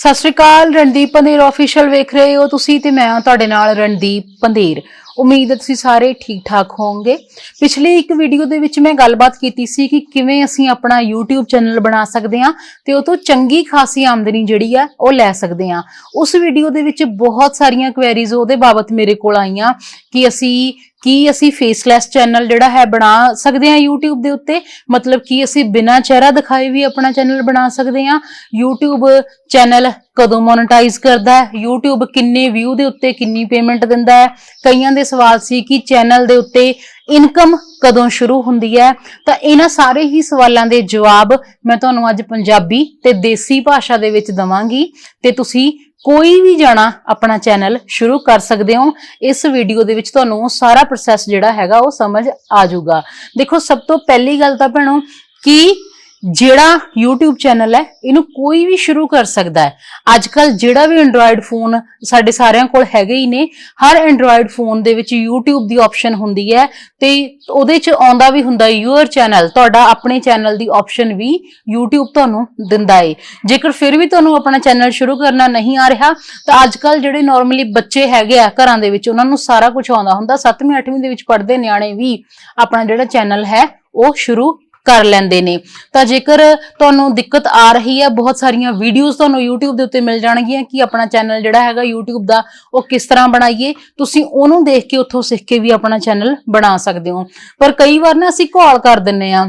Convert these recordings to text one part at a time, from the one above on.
ਸਤਿ ਸ਼੍ਰੀ ਅਕਾਲ, ਰਣਦੀਪ ਪੰਧੇਰ ਆਫੀਸ਼ੀਅਲ ਵੇਖ ਰਹੇ ਹੋ ਤੁਸੀਂ ਤੇ ਮੈਂ ਹਾਂ ਤੁਹਾਡੇ ਨਾਲ ਰਣਦੀਪ ਪੰਧੇਰ। ਉਮੀਦ ਹੈ ਤੁਸੀਂ ਸਾਰੇ ਠੀਕ ਠਾਕ ਹੋਵੋਗੇ। ਪਿਛਲੀ ਇੱਕ ਵੀਡੀਓ ਦੇ ਵਿੱਚ ਮੈਂ ਗੱਲਬਾਤ ਕੀਤੀ ਸੀ ਕਿ ਕਿਵੇਂ ਅਸੀਂ ਆਪਣਾ YouTube ਚੈਨਲ ਬਣਾ ਸਕਦੇ ਹਾਂ ਤੇ ਉਹ ਤੋਂ ਚੰਗੀ ਖਾਸੀ ਆਮਦਨੀ ਜਿਹੜੀ ਆ ਉਹ ਲੈ ਸਕਦੇ ਹਾਂ। ਉਸ ਵੀਡੀਓ ਦੇ ਵਿੱਚ ਬਹੁਤ ਸਾਰੀਆਂ ਕੁਐਰੀਜ਼ ਉਹਦੇ ਬਾਬਤ ਮੇਰੇ ਕੋਲ ਆਈਆਂ ਕਿ ਅਸੀਂ ਕੀ ਅਸੀਂ ਫੇਸਲੈਸ ਚੈਨਲ ਜਿਹੜਾ ਹੈ ਬਣਾ ਸਕਦੇ ਹਾਂ YouTube ਦੇ ਉੱਤੇ? ਮਤਲਬ ਕਿ ਅਸੀਂ ਬਿਨਾਂ ਚਿਹਰਾ ਦਿਖਾਏ ਵੀ ਆਪਣਾ ਚੈਨਲ ਬਣਾ ਸਕਦੇ ਹਾਂ? YouTube ਚੈਨਲ ਕਦੋਂ ਮੋਨੇਟਾਈਜ਼ ਕਰਦਾ ਹੈ? YouTube ਕਿੰਨੇ ਵਿਊ ਦੇ ਉੱਤੇ ਕਿੰਨੀ ਪੇਮੈਂਟ ਦਿੰਦਾ ਹੈ? ਕਈਆਂ ਦੇ ਸਵਾਲ ਸੀ ਕਿ ਚੈਨਲ ਦੇ ਉੱਤੇ ਇਨਕਮ ਕਦੋਂ ਸ਼ੁਰੂ ਹੁੰਦੀ ਹੈ? ਤਾਂ ਇਹਨਾਂ ਸਾਰੇ ਹੀ ਸਵਾਲਾਂ ਦੇ ਜਵਾਬ ਮੈਂ ਤੁਹਾਨੂੰ ਅੱਜ ਪੰਜਾਬੀ ਤੇ ਦੇਸੀ ਭਾਸ਼ਾ ਦੇ ਵਿੱਚ ਦਵਾਂਗੀ ਤੇ ਤੁਸੀਂ ਕੋਈ ਵੀ ਜਾਣਾ ਆਪਣਾ ਚੈਨਲ ਸ਼ੁਰੂ ਕਰ ਸਕਦੇ ਹੋ। ਇਸ ਵੀਡੀਓ ਦੇ ਵਿੱਚ ਤੁਹਾਨੂੰ ਉਹ ਸਾਰਾ ਪ੍ਰੋਸੈਸ ਜਿਹੜਾ ਹੈਗਾ ਉਹ ਸਮਝ ਆ ਜਾਊਗਾ। ਦੇਖੋ, ਸਭ ਤੋਂ ਪਹਿਲੀ ਗੱਲ ਤਾਂ ਭੈਣੋ, ਕਿ ਜਿਹੜਾ YouTube ਚੈਨਲ ਹੈ, ਇਹਨੂੰ ਕੋਈ ਵੀ ਸ਼ੁਰੂ ਕਰ ਸਕਦਾ ਹੈ। ਅੱਜ ਕੱਲ ਜਿਹੜਾ ਵੀ Android ਫੋਨ ਸਾਡੇ ਸਾਰਿਆਂ ਕੋਲ ਹੈਗੇ ਹੀ ਨੇ, ਹਰ Android ਫੋਨ ਦੇ ਵਿੱਚ YouTube ਦੀ ਆਪਸ਼ਨ ਹੁੰਦੀ ਹੈ ਤੇ ਉਹਦੇ ਚ ਆਉਂਦਾ ਵੀ ਹੁੰਦਾ ਯੂਅਰ ਚੈਨਲ ਤੁਹਾਡਾ ਆਪਣੇ ਚੈਨਲ ਦੀ ਆਪਸ਼ਨ ਵੀ YouTube ਤੁਹਾਨੂੰ ਦਿੰਦਾ ਏ। ਜੇਕਰ ਫਿਰ ਵੀ ਤੁਹਾਨੂੰ ਆਪਣਾ ਚੈਨਲ ਸ਼ੁਰੂ ਕਰਨਾ ਨਹੀਂ ਆ ਰਿਹਾ, ਤਾਂ ਅੱਜ ਕੱਲ ਜਿਹੜੇ ਨਾਰਮਲੀ ਬੱਚੇ ਹੈਗੇ ਆ ਘਰਾਂ ਦੇ ਵਿੱਚ, ਉਹਨਾਂ ਨੂੰ ਸਾਰਾ ਕੁਝ ਆਉਂਦਾ ਹੁੰਦਾ। 7ਵੀਂ 8ਵੀਂ ਦੇ ਵਿੱਚ ਪੜ੍ਹਦੇ ਨਿਆਣੇ ਵੀ ਆਪਣਾ ਜਿਹੜਾ ਚੈਨਲ ਹੈ, ਉਹ ਸ਼ੁਰੂ ਕਰ ਲੈਂਦੇ ਨੇ। ਤਾਂ ਜੇਕਰ ਤੁਹਾਨੂੰ ਦਿੱਕਤ ਆ ਰਹੀ ਹੈ, ਬਹੁਤ ਸਾਰੀਆਂ ਵੀਡੀਓਜ਼ ਤੁਹਾਨੂੰ YouTube ਦੇ ਉੱਤੇ ਮਿਲ ਜਾਣਗੀਆਂ ਕਿ ਆਪਣਾ ਚੈਨਲ ਜਿਹੜਾ ਹੈਗਾ YouTube ਦਾ ਉਹ ਕਿਸ ਤਰ੍ਹਾਂ ਬਣਾਈਏ। ਤੁਸੀਂ ਉਹਨੂੰ ਦੇਖ ਕੇ ਉੱਥੋਂ ਸਿੱਖ ਕੇ ਵੀ ਆਪਣਾ ਚੈਨਲ ਬਣਾ ਸਕਦੇ ਹੋ। ਪਰ ਕਈ ਵਾਰ ਨਾ ਅਸੀਂ ਘੋਲ ਕਰ ਦਿੰਨੇ ਆ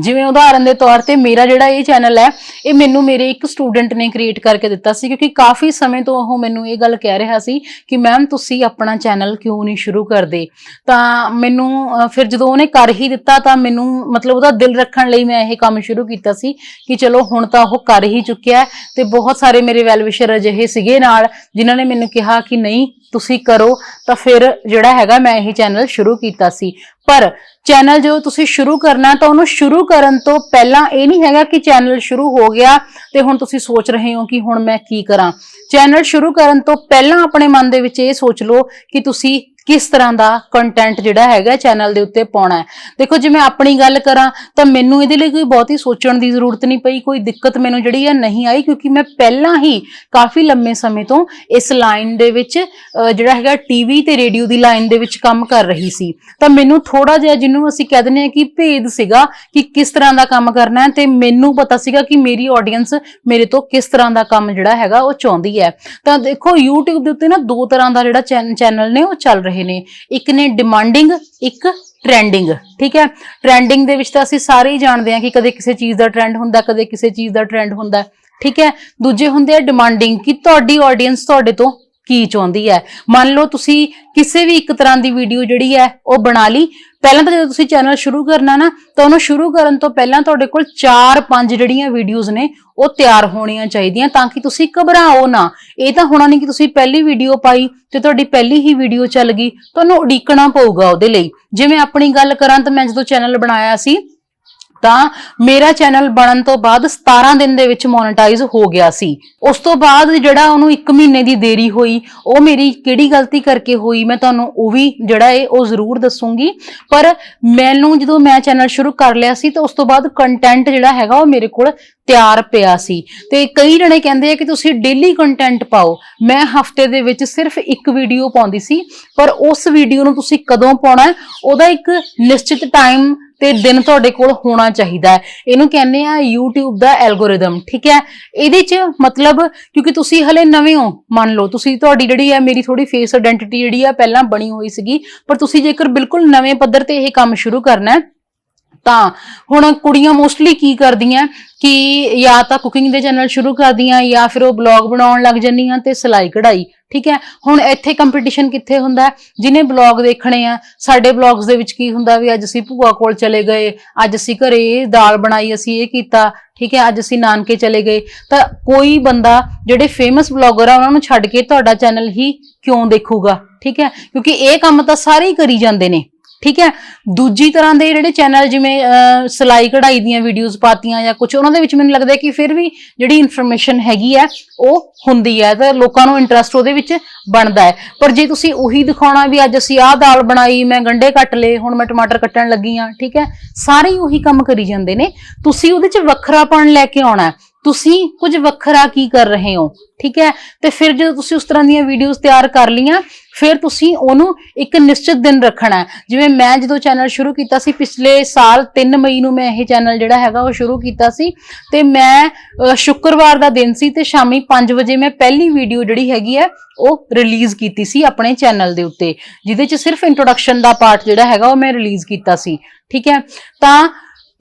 ਜਿਵੇਂ ਉਦਾਹਰਨ ਦੇ ਤੌਰ ਤੇ ਮੇਰਾ ਜਿਹੜਾ ਇਹ ਚੈਨਲ ਹੈ, ਇਹ ਮੈਨੂੰ ਮੇਰੇ ਇੱਕ ਸਟੂਡੈਂਟ ਨੇ ਕ੍ਰੀਏਟ ਕਰਕੇ ਦਿੱਤਾ ਸੀ ਕਿਉਂਕਿ ਕਾਫੀ ਸਮੇਂ ਤੋਂ ਉਹ ਮੈਨੂੰ ਇਹ ਗੱਲ ਕਹਿ ਰਿਹਾ ਸੀ ਕਿ ਮੈਮ ਤੁਸੀਂ ਆਪਣਾ ਚੈਨਲ ਕਿਉਂ ਨਹੀਂ ਸ਼ੁਰੂ ਕਰਦੇ? ਤਾਂ ਮੈਨੂੰ ਫਿਰ ਜਦੋਂ ਉਹਨੇ ਕਰ ਹੀ ਦਿੱਤਾ ਤਾਂ ਮੈਨੂੰ ਮਤਲਬ ਉਹਦਾ ਦਿਲ ਰੱਖਣ ਲਈ ਮੈਂ ਇਹ ਕੰਮ ਸ਼ੁਰੂ ਕੀਤਾ ਸੀ ਕਿ ਚਲੋ ਹੁਣ ਤਾਂ ਉਹ ਕਰ ਹੀ ਚੁੱਕਿਆ ਹੈ ਤੇ ਬਹੁਤ ਸਾਰੇ ਮੇਰੇ ਵੈਲਵਿਸ਼ਰ ਅਜਿਹੇ ਸੀਗੇ ਨਾਲ ਜਿਨ੍ਹਾਂ ਨੇ ਮੈਨੂੰ ਕਿਹਾ ਕਿ ਨਹੀਂ, ਤੁਸੀਂ ਕਰੋ। ਤਾਂ ਫਿਰ ਜਿਹੜਾ ਹੈਗਾ ਮੈਂ ਇਹ ਚੈਨਲ ਸ਼ੁਰੂ ਕੀਤਾ ਸੀ। ਪਰ ਚੈਨਲ ਜੋ ਤੁਸੀਂ ਸ਼ੁਰੂ ਕਰਨਾ ਤਾਂ ਉਹਨੂੰ ਸ਼ੁਰੂ ਕਰਨ ਤੋਂ ਪਹਿਲਾਂ ਇਹ ਨਹੀਂ ਹੈਗਾ ਕਿ ਚੈਨਲ ਸ਼ੁਰੂ ਹੋ ਗਿਆ ਤੇ ਹੁਣ ਤੁਸੀਂ ਸੋਚ ਰਹੇ ਹੋ ਕਿ ਹੁਣ ਮੈਂ ਕੀ ਕਰਾਂ। ਚੈਨਲ ਸ਼ੁਰੂ ਕਰਨ ਤੋਂ ਪਹਿਲਾਂ ਆਪਣੇ ਮਨ ਦੇ ਵਿੱਚ ਇਹ ਸੋਚ ਲਓ ਕਿ ਤੁਸੀਂ ਕਿਸ ਤਰ੍ਹਾਂ ਦਾ ਕੰਟੈਂਟ ਜਿਹੜਾ ਹੈਗਾ ਚੈਨਲ ਦੇ ਉੱਤੇ ਪਾਉਣਾ ਹੈ। ਦੇਖੋ, ਜੇ ਮੈਂ ਆਪਣੀ ਗੱਲ ਕਰਾਂ, ਤਾਂ ਮੈਨੂੰ ਇਹਦੇ ਲਈ ਕੋਈ ਬਹੁਤੀ ਸੋਚਣ ਦੀ ਜ਼ਰੂਰਤ ਨਹੀਂ ਪਈ, ਕੋਈ ਦਿੱਕਤ ਮੈਨੂੰ ਜਿਹੜੀ ਹੈ ਨਹੀਂ ਆਈ, ਕਿਉਂਕਿ ਮੈਂ ਪਹਿਲਾਂ ਹੀ ਕਾਫੀ ਲੰਮੇ ਸਮੇਂ ਤੋਂ ਇਸ ਲਾਈਨ ਦੇ ਵਿੱਚ ਜਿਹੜਾ ਹੈਗਾ ਟੀਵੀ ਤੇ ਰੇਡੀਓ ਦੀ ਲਾਈਨ ਦੇ ਵਿੱਚ ਕੰਮ ਕਰ ਰਹੀ ਸੀ। ਤਾਂ ਮੈਨੂੰ ਥੋੜਾ ਜਿਹਾ ਜਿਹਨੂੰ ਅਸੀਂ ਕਹਿ ਦਿੰਦੇ ਹਾਂ ਕਿ ਭੇਦ ਸੀਗਾ ਕਿ ਕਿਸ ਤਰ੍ਹਾਂ ਦਾ ਕੰਮ ਕਰਨਾ ਹੈ, ਤੇ ਮੈਨੂੰ ਪਤਾ ਸੀਗਾ ਕਿ ਮੇਰੀ ਆਡੀਅנס ਮੇਰੇ ਤੋਂ ਕਿਸ ਤਰ੍ਹਾਂ ਦਾ ਕੰਮ ਜਿਹੜਾ ਹੈਗਾ ਉਹ ਚਾਹੁੰਦੀ ਹੈ। ਤਾਂ ਦੇਖੋ, YouTube ਦੇ ਉੱਤੇ ਨਾ ਦੋ ਤਰ੍ਹਾਂ ਦਾ ਜਿਹੜਾ ਚੈਨਲ ਨੇ ਉਹ ਚੱਲ ਰਹੇ ਨੇ। ਇੱਕ ਨੇ ਡਿਮਾਂਡਿੰਗ ਇੱਕ ਟ੍ਰੈਂਡਿੰਗ ਠੀਕ ਹੈ? ਟ੍ਰੈਂਡਿੰਗ ਦੇ ਵਿੱਚ ਤਾਂ ਅਸੀਂ ਸਾਰੇ ਹੀ ਜਾਣਦੇ ਹਾਂ ਕਿ ਕਦੇ ਕਿਸੇ ਚੀਜ਼ ਦਾ ਟ੍ਰੈਂਡ ਹੁੰਦਾ, ਕਦੇ ਕਿਸੇ ਚੀਜ਼ ਦਾ ਟ੍ਰੈਂਡ ਹੁੰਦਾ, ਠੀਕ ਹੈ? ਦੂਜੇ ਹੁੰਦੇ ਆ ਡਿਮਾਂਡਿੰਗ ਕਿ ਤੁਹਾਡੀ ਆਡੀਅנס ਤੁਹਾਡੇ ਤੋਂ ਕੀ ਚਾਹੁੰਦੀ ਹੈ? ਮੰਨ ਲਓ ਤੁਸੀਂ ਕਿਸੇ ਵੀ ਇੱਕ ਤਰ੍ਹਾਂ ਦੀ ਵੀਡੀਓ ਜਿਹੜੀ ਹੈ, ਉਹ ਬਣਾ ਲਈ। ਪਹਿਲਾਂ ਤਾਂ ਜਦੋਂ ਤੁਸੀਂ ਚੈਨਲ ਸ਼ੁਰੂ ਕਰਨਾ ਨਾ, ਤਾਂ ਉਹਨੂੰ ਸ਼ੁਰੂ ਕਰਨ ਤੋਂ ਪਹਿਲਾਂ ਤੁਹਾਡੇ ਕੋਲ 4-5 ਜਿਹੜੀਆਂ ਵੀਡੀਓਜ਼ ਨੇ ਉਹ ਤਿਆਰ ਹੋਣੀਆਂ ਚਾਹੀਦੀਆਂ ਤਾਂ ਕਿ ਤੁਸੀਂ ਘਬਰਾਓ ਨਾ। ਇਹ ਤਾਂ ਹੋਣਾ ਨਹੀਂ ਕਿ ਤੁਸੀਂ ਪਹਿਲੀ ਵੀਡੀਓ ਪਾਈ ਤੇ ਤੁਹਾਡੀ ਪਹਿਲੀ ਹੀ ਵੀਡੀਓ ਚੱਲ ਗਈ। ਤੁਹਾਨੂੰ ਉਡੀਕਣਾ ਪਊਗਾ ਉਹਦੇ ਲਈ। ਜਿਵੇਂ ਆਪਣੀ ਗੱਲ ਕਰਾਂ ਤਾਂ ਮੈਂ ਜਦੋਂ ਚੈਨਲ ਬਣਾਇਆ ਸੀ ਤਾਂ ਮੇਰਾ ਚੈਨਲ ਬਣਨ ਤੋਂ ਬਾਅਦ 17 ਦਿਨ ਦੇ ਵਿੱਚ ਮੋਨੇਟਾਈਜ਼ ਹੋ ਗਿਆ ਸੀ। ਉਸ ਤੋਂ ਬਾਅਦ ਜਿਹੜਾ ਉਹਨੂੰ 1 ਮਹੀਨੇ ਦੀ ਦੇਰੀ ਹੋਈ, ਉਹ ਮੇਰੀ ਕਿਹੜੀ ਗਲਤੀ ਕਰਕੇ ਹੋਈ, ਮੈਂ ਤੁਹਾਨੂੰ ਉਹ ਵੀ ਜਿਹੜਾ ਹੈ ਉਹ ਜ਼ਰੂਰ ਦੱਸੂਗੀ। ਪਰ ਮੈਨੂੰ ਜਦੋਂ ਮੈਂ ਚੈਨਲ ਸ਼ੁਰੂ ਕਰ ਲਿਆ ਸੀ, ਤਾਂ ਉਸ ਤੋਂ ਬਾਅਦ ਕੰਟੈਂਟ ਜਿਹੜਾ ਹੈਗਾ ਉਹ ਮੇਰੇ ਕੋਲ ਤਿਆਰ ਪਿਆ ਸੀ। ਤੇ ਕਈ ਜਣੇ ਕਹਿੰਦੇ ਆ ਕਿ ਤੁਸੀਂ ਡੇਲੀ ਕੰਟੈਂਟ ਪਾਓ। ਮੈਂ ਹਫ਼ਤੇ ਦੇ ਵਿੱਚ ਸਿਰਫ ਇੱਕ ਵੀਡੀਓ ਪਾਉਂਦੀ ਸੀ, ਪਰ ਉਸ ਵੀਡੀਓ ਨੂੰ ਤੁਸੀਂ ਕਦੋਂ ਪਾਉਣਾ ਉਹਦਾ ਇੱਕ ਨਿਸ਼ਚਿਤ ਟਾਈਮ ਤੇ ਦਿਨ ਤੁਹਾਡੇ ਕੋਲ ਹੋਣਾ ਚਾਹੀਦਾ ਹੈ। ਇਹਨੂੰ ਕਹਿੰਦੇ ਆ YouTube ਦਾ ਐਲਗੋਰਿਦਮ ਠੀਕ ਹੈ? ਇਹਦੇ 'ਚ ਮਤਲਬ ਕਿਉਂਕਿ ਤੁਸੀਂ ਹਲੇ ਨਵੇਂ ਹੋ, ਮੰਨ ਲਓ, ਤੁਸੀਂ ਤੁਹਾਡੀ ਜਿਹੜੀ ਹੈ ਮੇਰੀ ਥੋੜੀ ਫੇਸ ਆਇਡੈਂਟੀਟੀ ਜਿਹੜੀ ਆ ਪਹਿਲਾਂ ਬਣੀ ਹੋਈ ਸੀਗੀ, ਪਰ ਤੁਸੀਂ ਜੇਕਰ ਬਿਲਕੁਲ ਨਵੇਂ ਪੱਧਰ ਤੇ ਇਹ ਕੰਮ ਸ਼ੁਰੂ ਕਰਨਾ ਹੈ, ਤਾਂ ਹੁਣ ਕੁੜੀਆਂ ਮੋਸਟਲੀ ਕੀ ਕਰਦੀਆਂ ਕਿ ਜਾਂ ਤਾਂ ਕੁਕਿੰਗ ਦੇ ਚੈਨਲ ਸ਼ੁਰੂ ਕਰਦੀਆਂ ਜਾਂ ਫਿਰ ਉਹ ਬਲੌਗ ਬਣਾਉਣ ਲੱਗ ਜਾਂਦੀਆਂ ਤੇ ਸਿਲਾਈ ਕਢਾਈ। ਠੀਕ ਹੈ? ਹੁਣ ਇੱਥੇ ਕੰਪੀਟੀਸ਼ਨ ਕਿੱਥੇ ਹੁੰਦਾ? ਹੈ? ਜਿਹਨੇ ਬਲੌਗ ਦੇਖਣੇ ਆ, ਸਾਡੇ ਬਲੌਗਸ ਦੇ ਵਿੱਚ ਕੀ ਹੁੰਦਾ ਵੀ ਅੱਜ ਅਸੀਂ ਭੂਆ ਕੋਲ ਚਲੇ ਗਏ, ਅੱਜ ਅਸੀਂ ਘਰੇ ਇਹ ਦਾਲ ਬਣਾਈ, ਅਸੀਂ ਇਹ ਕੀਤਾ, ਠੀਕ ਹੈ? ਅੱਜ ਅਸੀਂ ਨਾਨਕੇ ਚਲੇ ਗਏ। ਤਾਂ ਕੋਈ ਬੰਦਾ ਜਿਹੜੇ ਫੇਮਸ ਬਲੌਗਰ ਆ, ਉਹਨਾਂ ਨੂੰ ਛੱਡ ਕੇ ਤੁਹਾਡਾ ਚੈਨਲ ਹੀ ਕਿਉਂ ਦੇਖੂਗਾ? ਠੀਕ ਹੈ? ਕਿਉਂਕਿ ਇਹ ਕੰਮ ਤਾਂ ਸਾਰੇ ਹੀ ਕਰੀ ਜਾਂਦੇ ਨੇ। ਠੀਕ ਹੈ? ਦੂਜੀ ਤਰ੍ਹਾਂ ਦੇ ਜਿਹੜੇ ਚੈਨਲ ਜਿਵੇਂ ਅਹ, ਸਿਲਾਈ ਕਢਾਈ ਦੀਆਂ ਵੀਡੀਓਜ਼ ਪਾਤੀਆਂ ਜਾਂ ਕੁਝ ਉਹਨਾਂ ਦੇ ਵਿੱਚ ਮੈਨੂੰ ਲੱਗਦਾ ਕਿ ਫਿਰ ਵੀ ਜਿਹੜੀ ਇਨਫੋਰਮੇਸ਼ਨ ਹੈਗੀ ਹੈ ਉਹ ਹੁੰਦੀ ਹੈ ਤਾਂ ਲੋਕਾਂ ਨੂੰ ਇੰਟਰਸਟ ਉਹਦੇ ਵਿੱਚ ਬਣਦਾ ਹੈ। ਪਰ ਜੇ ਤੁਸੀਂ ਉਹੀ ਦਿਖਾਉਣਾ ਵੀ ਅੱਜ ਅਸੀਂ ਆਹ ਦਾਲ ਬਣਾਈ ਮੈਂ ਗੰਡੇ ਕੱਟ ਲਏ ਹੁਣ ਮੈਂ ਟਮਾਟਰ ਕੱਟਣ ਲੱਗੀ ਆ ਠੀਕ ਹੈ? ਸਾਰੇ ਹੀ ਉਹੀ ਕੰਮ ਕਰੀ ਜਾਂਦੇ ਨੇ। ਤੁਸੀਂ ਉਹਦੇ 'ਚ ਵੱਖਰਾਪਣ ਲੈ ਕੇ ਆਉਣਾ ਤੁਸੀਂ ਕੁਝ ਵੱਖਰਾ ਕੀ ਕਰ ਰਹੇ ਹੋ? ਠੀਕ ਹੈ? ਤੇ ਫਿਰ ਜਦੋਂ ਤੁਸੀਂ ਉਸ ਤਰ੍ਹਾਂ ਦੀਆਂ ਵੀਡੀਓਜ਼ ਤਿਆਰ ਕਰ ਲੀਆਂ ਫਿਰ ਤੁਸੀਂ ਉਹਨੂੰ ਇੱਕ ਨਿਸ਼ਚਿਤ ਦਿਨ ਰੱਖਣਾ ਹੈ। ਜਿਵੇਂ ਮੈਂ ਜਦੋਂ ਚੈਨਲ ਸ਼ੁਰੂ ਕੀਤਾ ਸੀ, ਪਿਛਲੇ ਸਾਲ 3 ਮਈ ਨੂੰ ਮੈਂ ਇਹ ਚੈਨਲ ਜਿਹੜਾ ਹੈਗਾ ਉਹ ਸ਼ੁਰੂ ਕੀਤਾ ਸੀ। ਤੇ ਮੈਂ ਸ਼ੁੱਕਰਵਾਰ ਦਾ ਦਿਨ ਸੀ ਤੇ ਸ਼ਾਮੀ 5 ਵਜੇ ਮੈਂ ਪਹਿਲੀ ਵੀਡੀਓ ਜਿਹੜੀ ਹੈਗੀ ਹੈ, ਉਹ ਰਿਲੀਜ਼ ਕੀਤੀ ਸੀ ਆਪਣੇ ਚੈਨਲ ਦੇ ਉੱਤੇ। ਜਿਹਦੇ ਚ ਸਿਰਫ ਇੰਟਰੋਡਕਸ਼ਨ ਦਾ ਪਾਰਟ ਜਿਹੜਾ ਹੈਗਾ ਉਹ ਮੈਂ ਰਿਲੀਜ਼ ਕੀਤਾ ਸੀ। ਠੀਕ ਹੈ? ਤਾਂ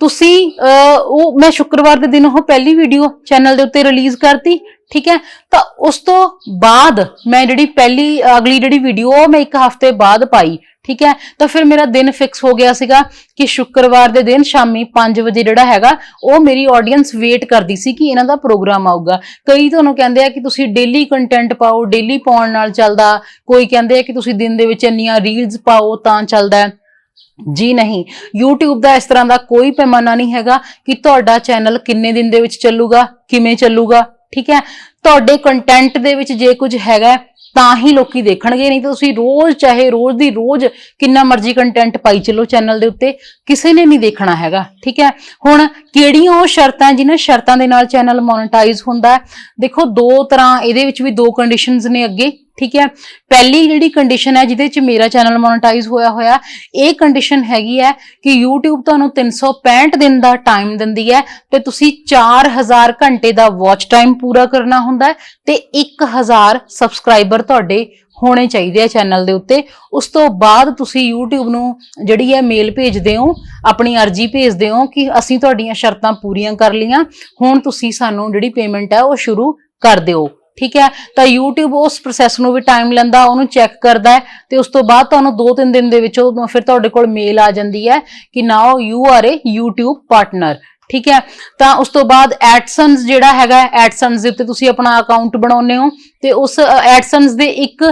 ਤੁਸੀਂ ਉਹ, ਮੈਂ ਸ਼ੁੱਕਰਵਾਰ ਦੇ ਦਿਨ ਉਹ ਪਹਿਲੀ ਵੀਡੀਓ ਚੈਨਲ ਦੇ ਉੱਤੇ ਰਿਲੀਜ਼ ਕਰਤੀ, ਠੀਕ ਹੈ? ਤਾਂ ਉਸ ਤੋਂ ਬਾਅਦ ਮੈਂ ਜਿਹੜੀ ਪਹਿਲੀ, ਅਗਲੀ ਜਿਹੜੀ ਵੀਡੀਓ ਉਹ ਮੈਂ ਇੱਕ ਹਫ਼ਤੇ ਬਾਅਦ ਪਾਈ, ਠੀਕ ਹੈ? ਤਾਂ ਫਿਰ ਮੇਰਾ ਦਿਨ ਫਿਕਸ ਹੋ ਗਿਆ ਸੀਗਾ ਕਿ ਸ਼ੁੱਕਰਵਾਰ ਦੇ ਦਿਨ ਸ਼ਾਮੀ 5 ਵਜੇ ਜਿਹੜਾ ਹੈਗਾ, ਉਹ ਮੇਰੀ ਆਡੀਅנס ਵੇਟ ਕਰਦੀ ਸੀ ਕਿ ਇਹਨਾਂ ਦਾ ਪ੍ਰੋਗਰਾਮ ਆਊਗਾ। ਕਈ ਤੁਹਾਨੂੰ ਕਹਿੰਦੇ ਆ ਕਿ ਤੁਸੀਂ ਡੇਲੀ ਕੰਟੈਂਟ ਪਾਓ ਡੇਲੀ ਪਾਉਣ ਨਾਲ ਚੱਲਦਾ, ਕੋਈ ਕਹਿੰਦੇ ਆ ਕਿ ਤੁਸੀਂ ਦਿਨ ਦੇ ਵਿੱਚ ਇੰਨੀਆਂ ਰੀਲਸ ਪਾਓ ਤਾਂ ਚੱਲਦਾ। ਜੀ ਨਹੀਂ। YouTube ਦਾ ਇਸ ਤਰ੍ਹਾਂ ਦਾ ਕੋਈ ਪੈਮਾਨਾ ਨਹੀਂ ਹੈਗਾ ਕਿ ਤੁਹਾਡਾ ਚੈਨਲ ਕਿੰਨੇ ਦਿਨ ਦੇ ਵਿੱਚ ਚੱਲੂਗਾ, ਕਿਵੇਂ ਚੱਲੂਗਾ, ਠੀਕ ਹੈ? ਤੁਹਾਡੇ ਕੰਟੈਂਟ ਦੇ ਵਿੱਚ ਜੇ ਕੁਝ ਹੈਗਾ, ਤਾਂ ਹੀ ਲੋਕੀ ਦੇਖਣਗੇ, ਨਹੀਂ ਤਾਂ ਤੁਸੀਂ ਰੋਜ਼, ਚਾਹੇ ਰੋਜ਼ ਦੀ ਰੋਜ਼ ਕਿੰਨਾ ਮਰਜ਼ੀ ਕੰਟੈਂਟ ਪਾਈ ਚੱਲੋ ਚੈਨਲ ਦੇ ਉੱਤੇ, ਕਿਸੇ ਨੇ ਨਹੀਂ ਦੇਖਣਾ ਹੈਗਾ, ਠੀਕ ਹੈ? ਹੁਣ ਕਿਹੜੀਆਂ ਉਹ ਸ਼ਰਤਾਂ ਜਿਨ੍ਹਾਂ ਸ਼ਰਤਾਂ ਦੇ ਨਾਲ ਚੈਨਲ ਮੋਨੇਟਾਈਜ਼ ਹੁੰਦਾ ਹੈ? ਦੇਖੋ, ਦੋ ਤਰ੍ਹਾਂ ਇਹਦੇ ਵਿੱਚ ਵੀ ਦੋ ਕੰਡੀਸ਼ਨਸ ਨੇ ਅੱਗੇ। ਠੀਕ ਹੈ? ਪਹਿਲੀ ਜਿਹੜੀ ਕੰਡੀਸ਼ਨ ਹੈ, ਜਿਹਦੇ ਚ ਮੇਰਾ ਚੈਨਲ ਮੋਨੇਟਾਈਜ਼ ਹੋਇਆ ਹੋਇਆ, ਇਹ ਕੰਡੀਸ਼ਨ ਹੈਗੀ ਹੈ ਕਿ YouTube ਤੁਹਾਨੂੰ 365 ਦਿਨ ਦਾ ਟਾਈਮ ਦਿੰਦੀ ਹੈ ਤੇ ਤੁਸੀਂ 4000 ਘੰਟੇ ਦਾ ਵਾਚ ਟਾਈਮ ਪੂਰਾ ਕਰਨਾ ਹੁੰਦਾ ਹੈ ਤੇ 1000 ਸਬਸਕ੍ਰਾਈਬਰ ਤੁਹਾਡੇ ਹੋਣੇ ਚਾਹੀਦੇ ਆ ਚੈਨਲ ਦੇ ਉੱਤੇ। ਉਸ ਤੋਂ ਬਾਅਦ ਤੁਸੀਂ YouTube ਨੂੰ ਜਿਹੜੀ ਹੈ ਮੇਲ ਭੇਜਦੇ ਹੋ, ਆਪਣੀ ਅਰਜ਼ੀ ਭੇਜਦੇ ਹੋ ਕਿ ਅਸੀਂ ਤੁਹਾਡੀਆਂ ਸ਼ਰਤਾਂ ਪੂਰੀਆਂ ਕਰ ਲਈਆਂ, ਹੁਣ ਤੁਸੀਂ ਸਾਨੂੰ ਜਿਹੜੀ ਪੇਮੈਂਟ ਹੈ ਉਹ ਸ਼ੁਰੂ ਕਰ ਦਿਓ। ਠੀਕ ਹੈ? ਤਾਂ YouTube ਉਸ ਪ੍ਰੋਸੈਸ ਨੂੰ ਵੀ ਟਾਈਮ ਲੈਂਦਾ, ਉਹਨੂੰ ਚੈੱਕ ਕਰਦਾ ਹੈ ਤੇ ਉਸ ਤੋਂ ਬਾਅਦ ਤੁਹਾਨੂੰ 2-3 ਦਿਨ ਦੇ ਵਿੱਚ ਉਹ ਫਿਰ ਤੁਹਾਡੇ ਕੋਲ ਮੇਲ ਆ ਜਾਂਦੀ ਹੈ ਕਿ now you are a YouTube partner ਠੀਕ ਹੈ? ਤਾਂ ਉਸ ਤੋਂ ਬਾਅਦ ਐਡਸਨਸ ਜਿਹੜਾ ਹੈਗਾ ਐਡਸਨਸ ਦੇ ਉੱਤੇ ਤੁਸੀਂ ਆਪਣਾ ਅਕਾਊਂਟ ਬਣਾਉਂਦੇ ਹੋ ਤੇ ਉਸ ਐਡਸਨਸ ਦੇ ਇੱਕ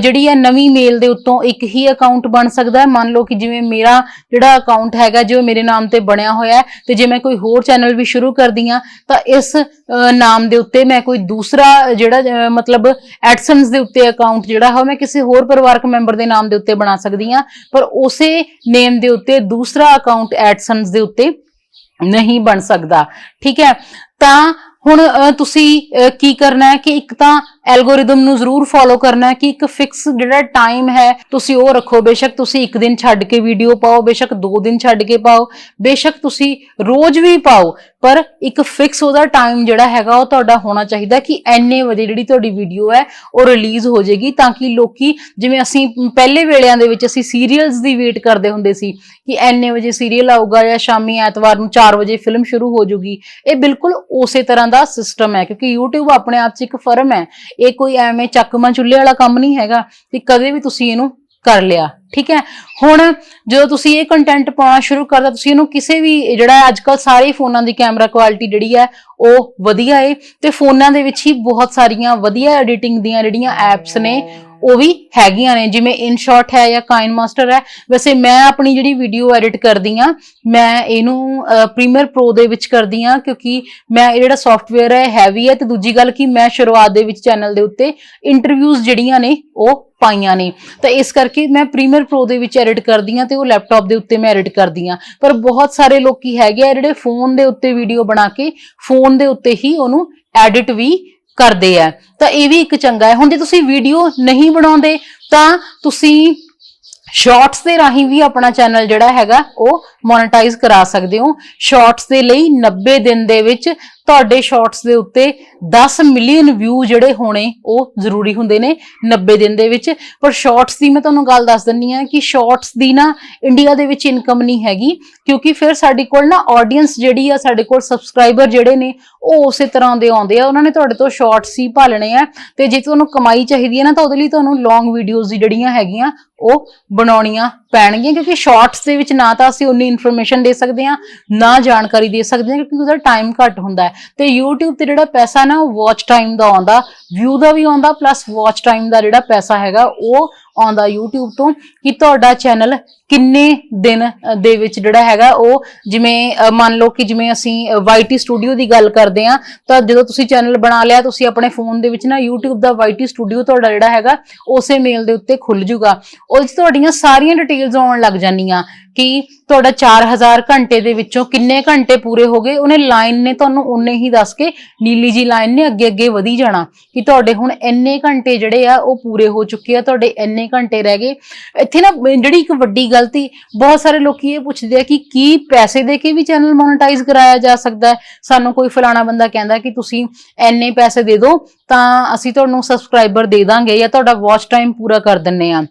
ਜਿਹੜੀ ਹੈ ਨਵੀਂ ਮੇਲ ਦੇ ਉੱਤੋਂ ਇੱਕ ਹੀ ਅਕਾਊਂਟ ਬਣ ਸਕਦਾ ਹੈ। ਮੰਨ ਲਓ ਕਿ ਜਿਵੇਂ ਮੇਰਾ ਜਿਹੜਾ ਅਕਾਊਂਟ ਹੈਗਾ, ਜੋ ਮੇਰੇ ਨਾਮ ਤੇ ਬਣਿਆ ਹੋਇਆ ਹੈ ਤੇ ਜੇ ਮੈਂ ਕੋਈ ਹੋਰ ਚੈਨਲ ਵੀ ਸ਼ੁਰੂ ਕਰਦੀ ਆ ਤਾਂ ਇਸ ਨਾਮ ਦੇ ਉੱਤੇ ਮੈਂ ਕੋਈ ਦੂਸਰਾ ਜਿਹੜਾ ਮਤਲਬ ਐਡਸਨਸ ਦੇ ਉੱਤੇ ਅਕਾਊਂਟ ਜਿਹੜਾ ਹੈ ਮੈਂ ਕਿਸੇ ਹੋਰ ਪਰਿਵਾਰਕ ਮੈਂਬਰ ਦੇ ਨਾਮ ਦੇ ਉੱਤੇ ਬਣਾ ਸਕਦੀ ਆ ਪਰ ਉਸੇ ਨੇਮ ਦੇ ਉੱਤੇ ਦੂਸਰਾ ਅਕਾਊਂਟ ਐਡਸਨਸ ਦੇ ਉੱਤੇ ਨਹੀਂ ਬਣ ਸਕਦਾ। ਠੀਕ ਹੈ? ਤਾਂ ਹੁਣ ਅ, ਤੁਸੀਂ ਅ, ਕੀ ਕਰਨਾ ਹੈ ਕਿ ਇੱਕ ਤਾਂ ਐਲਗੋਰਿਦਮ ਨੂੰ ਜ਼ਰੂਰ ਫੋਲੋ ਕਰਨਾ ਕਿ ਇੱਕ ਫਿਕਸ ਜਿਹੜਾ ਟਾਈਮ ਹੈ, ਤੁਸੀਂ ਉਹ ਰੱਖੋ। ਬੇਸ਼ੱਕ ਤੁਸੀਂ ਇੱਕ ਦਿਨ ਛੱਡ ਕੇ ਵੀਡੀਓ ਪਾਓ, ਬੇਸ਼ੱਕ ਦੋ ਦਿਨ ਛੱਡ ਕੇ ਪਾਓ, ਬੇਸ਼ੱਕ ਤੁਸੀਂ ਰੋਜ਼ ਵੀ ਪਾਓ, ਪਰ ਇੱਕ ਫਿਕਸ ਉਹਦਾ ਟਾਈਮ ਜਿਹੜਾ ਹੈਗਾ, ਉਹ ਤੁਹਾਡਾ ਹੋਣਾ ਚਾਹੀਦਾ ਕਿ ਐਨੇ ਵਜੇ ਜਿਹੜੀ ਤੁਹਾਡੀ ਵੀਡੀਓ ਹੈ, ਉਹ ਰਿਲੀਜ਼ ਹੋ ਜਾਏਗੀ ਤਾਂ ਕਿ ਲੋਕੀ ਜਿਵੇਂ ਅਸੀਂ ਪਹਿਲੇ ਵੇਲਿਆਂ ਦੇ ਵਿੱਚ ਅਸੀਂ ਸੀਰੀਅਲਸ ਦੀ ਵੇਟ ਕਰਦੇ ਹੁੰਦੇ ਸੀ ਕਿ ਐਨੇ ਵਜੇ ਸੀਰੀਅਲ ਆਊਗਾ ਜਾਂ ਸ਼ਾਮੀ ਐਤਵਾਰ ਨੂੰ 4 ਵਜੇ ਫਿਲਮ ਸ਼ੁਰੂ ਹੋ ਜਾਊਗੀ ਇਹ ਬਿਲਕੁਲ ਉਸੇ ਤਰ੍ਹਾਂ ਦਾ ਸਿਸਟਮ ਹੈ, ਕਿਉਂਕਿ YouTube ਆਪਣੇ ਆਪ 'ਚ ਇੱਕ ਫਰਮ ਹੈ। ਇਹ ਕੋਈ ਐਵੇਂ ਚੱਕਮਾ ਚੁੱਲ੍ਹੇ ਵਾਲਾ ਕੰਮ ਨਹੀਂ ਹੈਗਾ ਕਿ ਕਦੇ ਵੀ ਤੁਸੀਂ ਇਹਨੂੰ ਕਰ ਲਿਆ, ਠੀਕ ਹੈ? ਹੁਣ ਜਦੋਂ ਤੁਸੀਂ ਇਹ ਕੰਟੈਂਟ ਪਾਉਣਾ ਸ਼ੁਰੂ ਕਰਦਾ ਤੁਸੀਂ ਇਹਨੂੰ ਕਿਸੇ ਵੀ ਜਿਹੜਾ ਅੱਜ ਕੱਲ ਸਾਰੇ ਫੋਨਾਂ ਦੀ ਕੈਮਰਾ ਕੁਆਲਿਟੀ ਜਿਹੜੀ ਹੈ, ਉਹ ਵਧੀਆ ਏ ਤੇ ਫੋਨਾਂ ਦੇ ਵਿੱਚ ਹੀ ਬਹੁਤ ਸਾਰੀਆਂ ਵਧੀਆ ਐਡੀਟਿੰਗ ਦੀਆਂ ਜਿਹੜੀਆਂ ਐਪਸ ਨੇ ਉਹ ਵੀ ਹੈਗੀਆਂ ਨੇ, ਜਿਵੇਂ ਇਨ ਇਨਸ਼ਾਟ ਹੈ ਜਾਂ ਕਾਈਨ ਮਾਸਟਰ ਹੈ। ਵੈਸੇ ਮੈਂ ਆਪਣੀ ਜਿਹੜੀ ਵੀਡੀਓ ਐਡਿਟ ਕਰਦੀ ਆ ਮੈਂ ਇਹਨੂੰ ਪ੍ਰੀਮੀਅਰ ਪ੍ਰੋ ਦੇ ਵਿੱਚ ਕਰਦੀ ਆ ਕਿਉਂਕਿ ਮੈਂ ਇਹ ਜਿਹੜਾ ਸੌਫਟਵੇਅਰ ਹੈ ਹੈਵੀ ਹੈ ਤੇ ਦੂਜੀ ਗੱਲ ਕਿ ਮੈਂ ਸ਼ੁਰੂਆਤ ਦੇ ਵਿੱਚ ਚੈਨਲ ਦੇ ਉੱਤੇ ਇੰਟਰਵਿਊਜ਼ ਜਿਹੜੀਆਂ ਨੇ, ਉਹ ਪਾਈਆਂ ਨੇ। ਤਾਂ ਇਸ ਕਰਕੇ ਮੈਂ ਪ੍ਰੀਮੀਅਰ ਪ੍ਰੋ ਦੇ ਵਿੱਚ ਐਡਿਟ ਕਰਦੀ ਆ ਤੇ ਉਹ ਲੈਪਟਾਪ ਦੇ ਉੱਤੇ ਮੈਂ ਐਡਿਟ ਕਰਦੀ ਆ ਪਰ ਬਹੁਤ ਸਾਰੇ ਲੋਕੀ ਹੈਗੇ ਆ ਜਿਹੜੇ ਫੋਨ ਦੇ ਉੱਤੇ ਵੀਡੀਓ ਬਣਾ ਕੇ ਫੋਨ ਦੇ ਉੱਤੇ ਹੀ ਉਹਨੂੰ ਐਡਿਟ ਵੀ ਕਰਦੇ ਆ। ਤਾਂ ਇਹ ਵੀ ਇੱਕ ਚੰਗਾ ਹੈ। ਹੁਣ ਜੇ ਤੁਸੀਂ ਵੀਡੀਓ ਨਹੀਂ ਬਣਾਉਂਦੇ, ਤਾਂ ਤੁਸੀਂ ਸ਼ਾਰਟਸ ਦੇ ਰਾਹੀਂ ਵੀ ਆਪਣਾ ਚੈਨਲ ਜਿਹੜਾ ਹੈਗਾ, ਉਹ ਮੋਨੇਟਾਈਜ਼ ਕਰਾ ਸਕਦੇ ਹੋ। ਸ਼ਾਰਟਸ ਦੇ ਲਈ 90 ਦਿਨ ਦੇ ਵਿੱਚ ਤੁਹਾਡੇ ਸ਼ਾਰਟਸ ਦੇ ਉੱਤੇ 10 ਮਿਲੀਅਨ ਵਿਊ ਜਿਹੜੇ ਹੋਣੇ, ਉਹ ਜ਼ਰੂਰੀ ਹੁੰਦੇ ਨੇ 90 ਦਿਨ ਦੇ ਵਿੱਚ। ਪਰ ਸ਼ਾਰਟਸ ਦੀ ਮੈਂ ਤੁਹਾਨੂੰ ਗੱਲ ਦੱਸ ਦਿੰਨੀ ਆ ਕਿ ਸ਼ਾਰਟਸ ਦੀ ਨਾ ਇੰਡੀਆ ਦੇ ਵਿੱਚ ਇਨਕਮ ਨਹੀਂ ਹੈਗੀ, ਕਿਉਂਕਿ ਫਿਰ ਸਾਡੇ ਕੋਲ ਨਾ ਆਡੀਅנס ਜਿਹੜੀ ਆ, ਸਾਡੇ ਕੋਲ ਸਬਸਕ੍ਰਾਈਬਰ ਜਿਹੜੇ ਨੇ, ਉਹ ਉਸੇ ਤਰ੍ਹਾਂ ਦੇ ਆਉਂਦੇ ਆ। ਉਹਨਾਂ ਨੇ ਤੁਹਾਡੇ ਤੋਂ ਸ਼ਾਰਟਸ ਹੀ ਭਾਲਣੇ ਆ ਤੇ ਜੇ ਤੁਹਾਨੂੰ ਕਮਾਈ ਚਾਹੀਦੀ ਹੈ ਨਾ, ਤਾਂ ਉਹਦੇ ਲਈ ਤੁਹਾਨੂੰ ਲੌਂਗ ਵੀਡੀਓਜ਼ ਜਿਹੜੀਆਂ ਹੈਗੀਆਂ, ਉਹ ਬਣਾਉਣੀਆਂ ਪੈਣਗੀਆਂ ਕਿਉਂਕਿ ਸ਼ਾਰਟਸ ਦੇ ਵਿੱਚ ਨਾ ਤਾਂ ਅਸੀਂ ਉਨੀ ਇਨਫੋਰਮੇਸ਼ਨ ਦੇ ਸਕਦੇ ਹਾਂ, ਨਾ ਜਾਣਕਾਰੀ ਦੇ ਸਕਦੇ ਹਾਂ, ਕਿਉਂਕਿ ਉਹਦਾ ਟਾਈਮ ਘੱਟ ਹੁੰਦਾ ਹੈ। ਤੇ YouTube ਤੇ ਜਿਹੜਾ ਪੈਸਾ ਨਾ, ਉਹ ਵਾਚ ਟਾਈਮ ਦਾ ਆਉਂਦਾ ਵਿਊ ਦਾ ਵੀ ਆਉਂਦਾ ਪਲੱਸ ਵਾਚ ਟਾਈਮ ਦਾ ਜਿਹੜਾ ਪੈਸਾ ਹੈਗਾ, ਉਹ ਆਉਂਦਾ YouTube ਤੋਂ ਕਿ ਤੁਹਾਡਾ ਚੈਨਲ ਕਿੰਨੇ ਦਿਨ ਦੇ ਵਿੱਚ ਜਿਹੜਾ ਹੈਗਾ ਉਹ ਜਿਵੇਂ ਮੰਨ ਲਓ ਕਿ ਜਿਵੇਂ ਅਸੀਂ YT ਸਟੂਡੀਓ ਦੀ ਗੱਲ ਕਰਦੇ ਆ ਤਾਂ ਜਦੋਂ ਤੁਸੀਂ ਚੈਨਲ ਬਣਾ ਲਿਆ, ਤੁਸੀਂ ਆਪਣੇ ਫੋਨ ਦੇ ਵਿੱਚ ਨਾ YouTube ਦਾ YT ਸਟੂਡੀਓ ਤੁਹਾਡਾ ਜਿਹੜਾ ਹੈਗਾ, ਉਸੇ ਮੇਲ ਦੇ ਉੱਤੇ ਖੁੱਲ ਜੂਗਾ। ਉਹਦੇ 'ਚ ਤੁਹਾਡੀਆਂ ਸਾਰੀਆਂ ਡਿਟੇਲਸ ਆਉਣ ਲੱਗ ਜਾਂਦੀਆਂ ਕਿ ਤੁਹਾਡਾ 4000 ਘੰਟੇ ਦੇ ਵਿੱਚੋਂ ਕਿੰਨੇ ਘੰਟੇ ਪੂਰੇ ਹੋ ਗਏ, ਉਹਨੇ ਲਾਈਨ ਨੇ ਤੁਹਾਨੂੰ ਉਨੇ ਹੀ ਦੱਸ ਕੇ ਨੀਲੀ ਜੀ ਲਾਈਨ ਨੇ ਅੱਗੇ ਅੱਗੇ ਵਧੀ ਜਾਣਾ ਕਿ ਤੁਹਾਡੇ ਹੁਣ ਇੰਨੇ ਘੰਟੇ ਜਿਹੜੇ ਆ, ਉਹ ਪੂਰੇ ਹੋ ਚੁੱਕੇ ਆ, ਤੁਹਾਡੇ ਇੰਨੇ ਘੰਟੇ ਰਹਿ ਗਏ। ਇੱਥੇ ਨਾ ਜਿਹੜੀ ਇੱਕ ਵੱਡੀ ਗਲਤੀ ਬਹੁਤ ਸਾਰੇ ਲੋਕੀ ਇਹ ਪੁੱਛਦੇ ਆ ਕਿ ਕੀ ਪੈਸੇ ਦੇ ਕੇ ਵੀ ਚੈਨਲ ਮੋਨੇਟਾਈਜ਼ ਕਰਾਇਆ ਜਾ ਸਕਦਾ ਸਾਨੂੰ ਕੋਈ ਫਲਾਣਾ ਬੰਦਾ ਕਹਿੰਦਾ ਕਿ ਤੁਸੀਂ ਇੰਨੇ ਪੈਸੇ ਦੇ ਦਿਓ ਤਾਂ ਅਸੀਂ ਤੁਹਾਨੂੰ ਸਬਸਕ੍ਰਾਈਬਰ ਦੇ ਦਾਂਗੇ ਜਾਂ ਤੁਹਾਡਾ ਵਾਚ ਟਾਈਮ ਪੂਰਾ ਕਰ ਦਿੰਨੇ ਆ।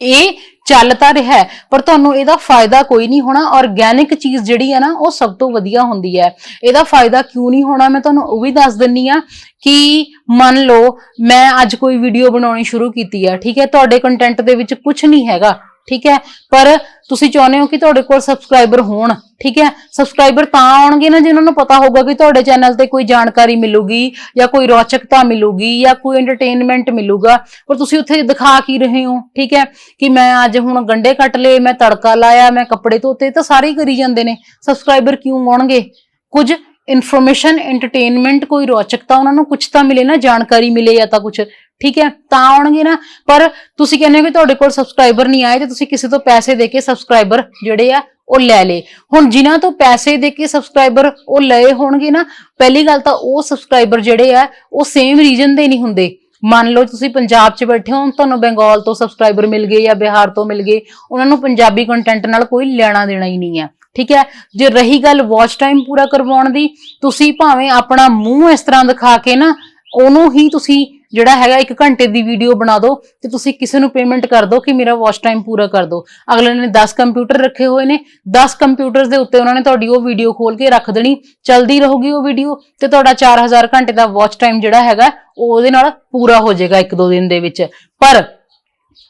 ਇਹ ਚੱਲ ਤਾਂ ਰਿਹਾ ਹੈ, ਪਰ ਤੁਹਾਨੂੰ ਇਹਦਾ ਫਾਇਦਾ ਕੋਈ ਨਹੀਂ ਹੋਣਾ। ਆਰਗੈਨਿਕ ਚੀਜ਼ ਜਿਹੜੀ ਹੈ ਨਾ ਉਹ ਸਭ ਤੋਂ ਵਧੀਆ ਹੁੰਦੀ ਹੈ। ਇਹਦਾ ਫਾਇਦਾ ਕਿਉਂ ਨਹੀਂ ਹੋਣਾ? ਮੈਂ ਤੁਹਾਨੂੰ ਉਹ ਵੀ ਦੱਸ ਦਿੰਨੀ ਆ ਕਿ ਮੰਨ ਲਓ ਮੈਂ ਅੱਜ ਕੋਈ ਵੀਡੀਓ ਬਣਾਉਣੀ ਸ਼ੁਰੂ ਕੀਤੀ ਹੈ ਠੀਕ ਹੈ? ਤੁਹਾਡੇ ਕੰਟੈਂਟ ਦੇ ਵਿੱਚ ਕੁਝ ਨਹੀਂ ਹੈਗਾ। ਠੀਕ ਹੈ? ਪਰ ਤੁਸੀਂ ਚਾਹੁੰਦੇ ਹੋ ਕਿ ਤੁਹਾਡੇ ਕੋਲ ਸਬਸਕ੍ਰਾਈਬਰ ਹੋਣ, ਠੀਕ ਹੈ? ਸਬਸਕ੍ਰਾਈਬਰ ਤਾਂ ਆਉਣਗੇ ਨਾ ਜਿਨ੍ਹਾਂ ਨੂੰ ਪਤਾ ਹੋਊਗਾ ਕਿ ਤੁਹਾਡੇ ਚੈਨਲ ਤੇ ਕੋਈ ਜਾਣਕਾਰੀ ਮਿਲੂਗੀ ਜਾਂ ਕੋਈ ਰੌਚਕਤਾ ਮਿਲੂਗੀ ਜਾਂ ਕੋਈ ਐਂਟਰਟੇਨਮੈਂਟ ਮਿਲੂਗਾ। ਪਰ ਤੁਸੀਂ ਉੱਥੇ ਦਿਖਾ ਕੀ ਰਹੇ ਹੋ? ਠੀਕ ਹੈ? ਕਿ ਮੈਂ ਅੱਜ ਹੁਣ ਗੰਡੇ ਕੱਟ ਲਏ, ਮੈਂ ਤੜਕਾ ਲਾਇਆ, ਮੈਂ ਕੱਪੜੇ ਧੋਤੇ ਤਾਂ ਸਾਰੇ ਕਰੀ ਜਾਂਦੇ ਨੇ। ਸਬਸਕ੍ਰਾਈਬਰ ਕਿਉਂ ਆਉਣਗੇ? ਕੁਝ ਇਨਫੋਰਮੇਸ਼ਨ ਐਂਟਰਟੇਨਮੈਂਟ ਕੋਈ ਰੌਚਕਤਾ ਉਹਨਾਂ ਨੂੰ ਕੁਝ ਤਾਂ ਮਿਲੇ ਨਾ, ਜਾਣਕਾਰੀ ਮਿਲੇ ਜਾਂ ਤਾਂ ਕੁਝ ਠੀਕ ਹੈ? ਤਾਂ ਆਉਣਗੇ ਨਾ, ਪਰ ਤੁਸੀਂ ਕਹਿੰਦੇ ਹੋ ਕਿ ਤੁਹਾਡੇ ਕੋਲ ਸਬਸਕ੍ਰਾਈਬਰ ਨਹੀਂ ਆਏ ਤੇ ਤੁਸੀਂ ਕਿਸੇ ਤੋਂ ਪੈਸੇ ਦੇ ਕੇ ਸਬਸਕ੍ਰਾਈਬਰ ਜਿਹੜੇ ਆ, ਉਹ ਲੈ ਲੇ ਹੁਣ ਜਿਨ੍ਹਾਂ ਤੋਂ ਪੈਸੇ ਦੇ ਕੇ ਸਬਸਕ੍ਰਾਈਬਰ ਉਹ ਲਏ ਹੋਣਗੇ ਨਾ, ਪਹਿਲੀ ਗੱਲ ਤਾਂ ਉਹ ਸਬਸਕ੍ਰਾਈਬਰ ਜਿਹੜੇ ਆ, ਉਹ ਸੇਮ ਰੀਜਨ ਦੇ ਨਹੀਂ ਹੁੰਦੇ। ਮੰਨ ਲਓ ਤੁਸੀਂ ਪੰਜਾਬ 'ਚ ਬੈਠੇ ਹੋ ਤੁਹਾਨੂੰ ਬੰਗਾਲ ਤੋਂ ਸਬਸਕ੍ਰਾਈਬਰ ਮਿਲ ਗਏ ਜਾਂ ਬਿਹਾਰ ਤੋਂ ਮਿਲ ਗਏ, ਉਹਨਾਂ ਨੂੰ ਪੰਜਾਬੀ ਕੰਟੈਂਟ ਨਾਲ ਕੋਈ ਲੈਣਾ ਦੇਣਾ ਹੀ ਨਹੀਂ ਹੈ ਠੀਕ ਹੈ? ਜੇ ਰਹੀ ਗੱਲ ਵਾਚ ਟਾਈਮ ਪੂਰਾ ਕਰਵਾਉਣ ਦੀ, ਤੁਸੀਂ ਭਾਵੇਂ ਆਪਣਾ ਮੂੰਹ ਇਸ ਤਰ੍ਹਾਂ ਦਿਖਾ ਕੇ ਨਾ, ਉਹਨੂੰ ਹੀ ਤੁਸੀਂ ਜਿਹੜਾ ਹੈਗਾ 1 ਘੰਟੇ ਦੀ ਵੀਡੀਓ ਬਣਾ ਦਿਓ ਤੇ ਤੁਸੀਂ ਕਿਸੇ ਨੂੰ ਪੇਮੈਂਟ ਕਰ ਦਿਓ ਕਿ ਮੇਰਾ ਵਾਚ ਟਾਈਮ ਪੂਰਾ ਕਰ ਦਿਓ ਅਗਲੇ ਨੇ 10 ਕੰਪਿਊਟਰ ਰੱਖੇ ਹੋਏ ਨੇ 10 ਕੰਪਿਊਟਰਸ ਦੇ ਉੱਤੇ ਉਹਨਾਂ ਨੇ ਤੁਹਾਡੀ ਉਹ ਵੀਡੀਓ ਖੋਲ ਕੇ ਰੱਖ ਦੇਣੀ, ਚਲਦੀ ਰਹੂਗੀ ਉਹ ਵੀਡੀਓ ਤੇ ਤੁਹਾਡਾ 4000 ਘੰਟੇ ਦਾ ਵਾਚ ਟਾਈਮ ਜਿਹੜਾ ਹੈਗਾ ਉਹਦੇ ਨਾਲ ਪੂਰਾ ਹੋ ਜਾਏਗਾ ਇੱਕ ਦੋ ਦਿਨ ਦੇ ਵਿੱਚ। ਪਰ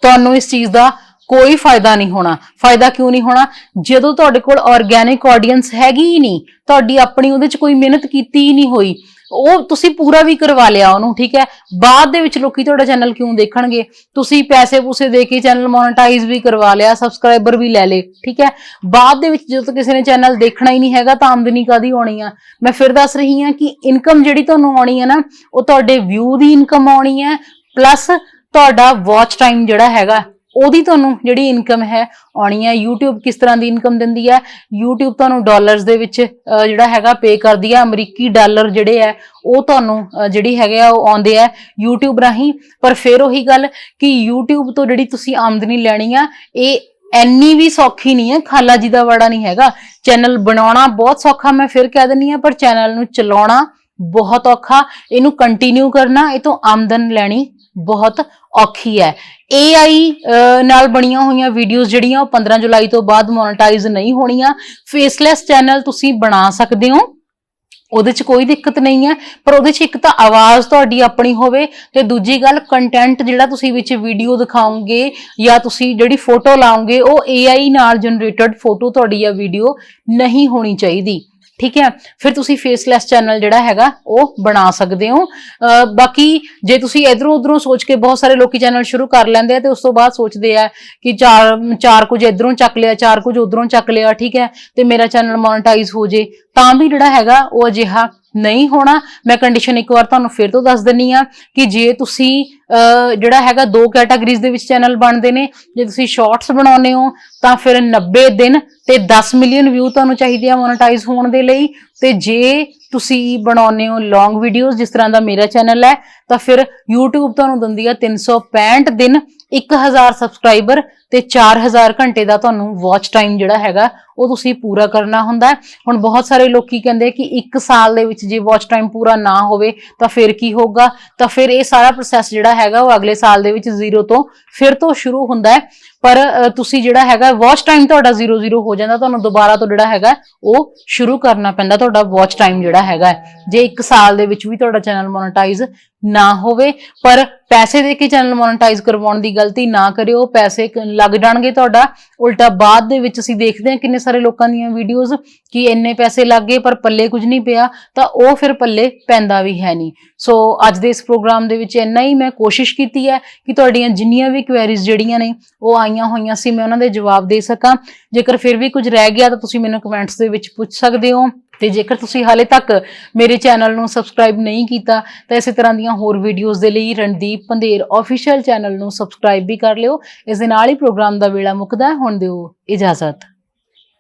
ਤੁਹਾਨੂੰ ਇਸ ਚੀਜ਼ ਦਾ ਕੋਈ ਫਾਇਦਾ ਨਹੀਂ ਹੋਣਾ। ਫਾਇਦਾ ਕਿਉਂ ਨਹੀਂ ਹੋਣਾ? ਜਦੋਂ ਤੁਹਾਡੇ ਕੋਲ ਆਰਗੈਨਿਕ ਆਡੀਅנס ਹੈਗੀ ਹੀ ਨਹੀਂ, ਤੁਹਾਡੀ ਆਪਣੀ ਉਹਦੇ 'ਚ ਕੋਈ ਮਿਹਨਤ ਕੀਤੀ ਹੀ ਨਹੀਂ ਹੋਈ ਉਹ ਤੁਸੀਂ ਪੂਰਾ ਵੀ ਕਰਵਾ ਲਿਆ ਉਹਨੂੰ, ਠੀਕ ਹੈ? ਬਾਅਦ ਦੇ ਵਿੱਚ ਲੋਕੀ ਤੁਹਾਡਾ ਚੈਨਲ ਕਿਉਂ ਦੇਖਣਗੇ? ਤੁਸੀਂ ਪੈਸੇ ਪੂਸੇ ਦੇ ਕੇ ਚੈਨਲ ਮੋਨੇਟਾਈਜ਼ ਵੀ ਕਰਵਾ ਲਿਆ ਸਬਸਕ੍ਰਾਈਬਰ ਵੀ ਲੈ ਲੇ ਠੀਕ ਹੈ? ਬਾਅਦ ਦੇ ਵਿੱਚ ਜਦੋਂ ਕਿਸੇ ਨੇ ਚੈਨਲ ਦੇਖਣਾ ਹੀ ਨਹੀਂ ਹੈਗਾ ਤਾਂ ਆਮਦਨੀ ਕਾਦੀ ਆਉਣੀ ਆ? ਮੈਂ ਫਿਰ ਦੱਸ ਰਹੀ ਹਾਂ ਕਿ ਇਨਕਮ ਜਿਹੜੀ ਤੁਹਾਨੂੰ ਆਉਣੀ ਹੈ ਨਾ, ਉਹ ਤੁਹਾਡੇ ਵਿਊ ਦੀ ਇਨਕਮ ਆਉਣੀ ਹੈ ਪਲੱਸ ਤੁਹਾਡਾ ਵਾਚ ਟਾਈਮ ਜਿਹੜਾ ਹੈਗਾ ਉਹਦੀ ਤੁਹਾਨੂੰ ਜਿਹੜੀ ਇਨਕਮ ਹੈ ਆਉਣੀ ਹੈ, YouTube ਕਿਸ ਤਰ੍ਹਾਂ ਦੀ ਇਨਕਮ ਦਿੰਦੀ ਹੈ? YouTube ਤੁਹਾਨੂੰ ਡਾਲਰਸ ਦੇ ਵਿੱਚ ਜਿਹੜਾ ਹੈਗਾ ਪੇ ਕਰਦੀ ਹੈ, ਅਮਰੀਕੀ ਡਾਲਰ ਜਿਹੜੇ ਹੈ, ਉਹ ਤੁਹਾਨੂੰ ਜਿਹੜੀ ਹੈਗੇ ਆ, ਉਹ ਆਉਂਦੇ ਆ YouTube ਰਾਹੀਂ। ਪਰ ਫਿਰ ਉਹੀ ਗੱਲ ਕਿ YouTube ਤੋਂ ਜਿਹੜੀ ਤੁਸੀਂ ਆਮਦਨੀ ਲੈਣੀ ਆ, ਇਹ ਐਨੀ ਵੀ ਸੌਖੀ ਨਹੀਂ ਹੈ, ਖਾਲਾ ਜੀ ਦਾ ਵੜਾ ਨਹੀਂ ਹੈਗਾ। ਚੈਨਲ ਬਣਾਉਣਾ ਬਹੁਤ ਸੌਖਾ, ਮੈਂ ਫਿਰ ਕਹਿ ਦਿੰਨੀ ਆ ਪਰ ਚੈਨਲ ਨੂੰ ਚਲਾਉਣਾ ਬਹੁਤ ਔਖਾ। ਇਹਨੂੰ ਕੰਟੀਨਿਊ ਕਰਨਾ, ਇਹ ਤੋਂ ਆਮਦਨ ਲੈਣੀ ਬਹੁਤ ਔਖੀ ਹੈ। AI ਨਾਲ ਬਣੀਆਂ ਹੋਈਆਂ ਵੀਡੀਓਜ਼ ਜਿਹੜੀਆਂ ਉਹ 15 ਜੁਲਾਈ ਤੋਂ ਬਾਅਦ ਮੋਨੇਟਾਈਜ਼ ਨਹੀਂ ਹੋਣੀਆਂ। ਫੇਸਲੈਸ ਚੈਨਲ ਤੁਸੀਂ ਬਣਾ ਸਕਦੇ ਹੋ। ਉਹਦੇ 'ਚ ਕੋਈ ਦਿੱਕਤ ਨਹੀਂ ਹੈ। ਪਰ ਉਹਦੇ 'ਚ ਇੱਕ ਤਾਂ ਆਵਾਜ਼ ਤੁਹਾਡੀ ਆਪਣੀ ਹੋਵੇ ਤੇ ਦੂਜੀ ਗੱਲ ਕੰਟੈਂਟ ਜਿਹੜਾ ਤੁਸੀਂ ਵਿੱਚ ਵੀਡੀਓ ਦਿਖਾਓਗੇ ਜਾਂ ਤੁਸੀਂ ਜਿਹੜੀ ਫੋਟੋ ਲਾਓਗੇ, ਉਹ AI ਨਾਲ ਜਨਰੇਟਡ ਫੋਟੋ ਤੁਹਾਡੀ ਜਾਂ ਵੀਡੀਓ ਨਹੀਂ ਹੋਣੀ ਚਾਹੀਦੀ। ਠੀਕ ਹੈ? ਫਿਰ ਤੁਸੀਂ ਫੇਸਲੈਸ ਚੈਨਲ ਜਿਹੜਾ ਹੈਗਾ, ਉਹ ਬਣਾ ਸਕਦੇ ਹੋ। ਬਾਕੀ ਜੇ ਤੁਸੀਂ ਇਧਰੋਂ ਉਧਰੋਂ ਸੋਚ ਕੇ ਬਹੁਤ ਸਾਰੇ ਲੋਕੀ ਚੈਨਲ ਸ਼ੁਰੂ ਕਰ ਲੈਂਦੇ ਆ ਤੇ ਉਸ ਤੋਂ ਬਾਅਦ ਸੋਚਦੇ ਆ ਕਿ ਚਾਰ ਚਾਰ ਕੁਝ ਇਧਰੋਂ ਚੱਕ ਲਿਆ, ਚਾਰ ਕੁਝ ਉਧਰੋਂ ਚੱਕ ਲਿਆ, ਠੀਕ ਹੈ? ਤੇ ਮੇਰਾ ਚੈਨਲ ਮੋਨੇਟਾਈਜ਼ ਹੋ ਜੇ। ਤਾਂ ਵੀ ਜਿਹੜਾ ਹੈਗਾ, ਉਹ ਅਜਿਹਾ ਨਹੀਂ ਹੋਣਾ, ਮੈਂ ਕੰਡੀਸ਼ਨ ਇੱਕ ਵਾਰ ਤੁਹਾਨੂੰ ਫਿਰ ਤੋਂ ਦੱਸ ਦਿੰਨੀ ਆ ਕਿ ਜੇ ਤੁਸੀਂ ਜਿਹੜਾ ਹੈਗਾ ਦੋ ਕੈਟਾਗਰੀਜ਼ ਦੇ ਵਿੱਚ ਚੈਨਲ ਬਣਦੇ ਨੇ, ਜੇ ਤੁਸੀਂ ਸ਼ਾਰਟਸ ਬਣਾਉਂਦੇ ਹੋ, ਤਾਂ ਫਿਰ 90 ਦਿਨ ਤੇ 10 ਮਿਲੀਅਨ ਵਿਊ ਤੁਹਾਨੂੰ ਚਾਹੀਦੇ ਆ ਮੋਨੇਟਾਈਜ਼ ਹੋਣ ਦੇ ਲਈ। ਤੇ ਜੇ ਤੁਸੀਂ ਬਣਾਉਂਦੇ ਹੋ ਲੌਂਗ ਵੀਡੀਓਜ਼ ਜਿਸ ਤਰ੍ਹਾਂ ਦਾ ਮੇਰਾ ਚੈਨਲ ਹੈ, ਤਾਂ ਫਿਰ YouTube ਤੁਹਾਨੂੰ ਦਿੰਦੀ ਆ 365 ਦਿਨ 1000 ਸਬਸਕ੍ਰਾਈਬਰ ਤੇ 4000 ਘੰਟੇ ਦਾ ਤੁਹਾਨੂੰ ਵਾਚ ਟਾਈਮ ਜਿਹੜਾ ਹੈਗਾ, ਉਹ ਤੁਸੀਂ ਪੂਰਾ ਕਰਨਾ ਹੁੰਦਾ ਹੁਣ ਬਹੁਤ ਸਾਰੇ ਲੋਕੀ ਕਹਿੰਦੇ ਕਿ 1 ਸਾਲ ਦੇ ਵਿੱਚ ਜੇ ਵਾਚ ਟਾਈਮ ਪੂਰਾ ਨਾ ਹੋਵੇ, ਤਾਂ ਫਿਰ ਕੀ ਹੋਊਗਾ? ਤਾਂ ਫਿਰ ਇਹ ਸਾਰਾ ਪ੍ਰੋਸੈਸ ਜਿਹੜਾ ਹੈਗਾ, ਉਹ ਅਗਲੇ ਸਾਲ ਦੇ ਵਿੱਚ ਜ਼ੀਰੋ ਤੋਂ ਫਿਰ ਤੋਂ ਸ਼ੁਰੂ ਹੁੰਦਾ ਹੈ। ਪਰ ਤੁਸੀਂ ਜਿਹੜਾ ਹੈਗਾ ਵਾਚ ਟਾਈਮ ਤੁਹਾਡਾ 00 ਹੋ ਜਾਂਦਾ, ਤੁਹਾਨੂੰ ਦੁਬਾਰਾ ਤੋਂ ਜਿਹੜਾ ਹੈਗਾ, ਉਹ ਸ਼ੁਰੂ ਕਰਨਾ ਪੈਂਦਾ, ਤੁਹਾਡਾ ਵਾਚ ਟਾਈਮ ਜਿਹੜਾ ਹੈਗਾ ਜੇ 1 ਸਾਲ ਦੇ ਵਿੱਚ ਵੀ ਤੁਹਾਡਾ ਚੈਨਲ ਮੋਨੇਟਾਈਜ਼ ਨਾ ਹੋਵੇ, ਪਰ ਪੈਸੇ ਦੇ ਕੇ ਚੈਨਲ ਮੋਨੇਟਾਈਜ਼ ਕਰਵਾਉਣ ਦੀ ਗਲਤੀ ਨਾ ਕਰਿਓ, ਪੈਸੇ ਲੱਗ ਜਾਣਗੇ ਤੁਹਾਡਾ। ਉਲਟਾ ਬਾਅਦ ਦੇ ਵਿੱਚ ਅਸੀਂ ਦੇਖਦੇ ਹਾਂ ਕਿੰਨੇ ਸਾਰੇ ਲੋਕਾਂ ਦੀਆਂ ਵੀਡੀਓਜ਼ ਕਿ ਇੰਨੇ ਪੈਸੇ ਲੱਗ ਗਏ, ਪਰ ਪੱਲੇ ਕੁਝ ਨਹੀਂ ਪਿਆ, ਤਾਂ ਉਹ ਫਿਰ ਪੱਲੇ ਪੈਂਦਾ ਵੀ ਹੈ ਨਹੀਂ। ਸੋ ਅੱਜ ਦੇ ਇਸ ਪ੍ਰੋਗਰਾਮ ਦੇ ਵਿੱਚ ਇੰਨਾ ਹੀ ਮੈਂ ਕੋਸ਼ਿਸ਼ ਕੀਤੀ ਹੈ ਕਿ ਤੁਹਾਡੀਆਂ ਜਿੰਨੀਆਂ ਵੀ ਕੁਐਰੀਜ਼ ਜਿਹੜੀਆਂ ਨੇ, ਉਹ ਆਈਆਂ ਹੋਈਆਂ ਸੀ, ਮੈਂ ਉਹਨਾਂ ਦੇ ਜਵਾਬ ਦੇ ਸਕਾਂ। ਜੇਕਰ ਫਿਰ ਵੀ ਕੁਝ ਰਹਿ ਗਿਆ ਤਾਂ ਤੁਸੀਂ ਮੈਨੂੰ ਕਮੈਂਟਸ ਦੇ ਵਿੱਚ ਪੁੱਛ ਸਕਦੇ ਹੋ। ਤੇ ਜੇਕਰ ਤੁਸੀਂ ਹਾਲੇ ਤੱਕ ਮੇਰੇ ਚੈਨਲ ਨੂੰ ਸਬਸਕ੍ਰਾਈਬ ਨਹੀਂ ਕੀਤਾ, ਤਾਂ ਇਸੇ ਤਰ੍ਹਾਂ ਦੀਆਂ ਹੋਰ ਵੀਡੀਓਜ਼ ਦੇ ਲਈ ਰਣਦੀਪ ਪੰਧੇਰ ਅਫੀਸ਼ੀਅਲ ਚੈਨਲ ਨੂੰ ਸਬਸਕ੍ਰਾਈਬ ਵੀ ਕਰ ਲਿਓ। ਇਸ ਦੇ ਨਾਲ ਹੀ ਪ੍ਰੋਗਰਾਮ ਦਾ ਵੇਲਾ ਮੁੱਕਦਾ ਹੁਣ ਦਿਓ ਇਜਾਜ਼ਤ।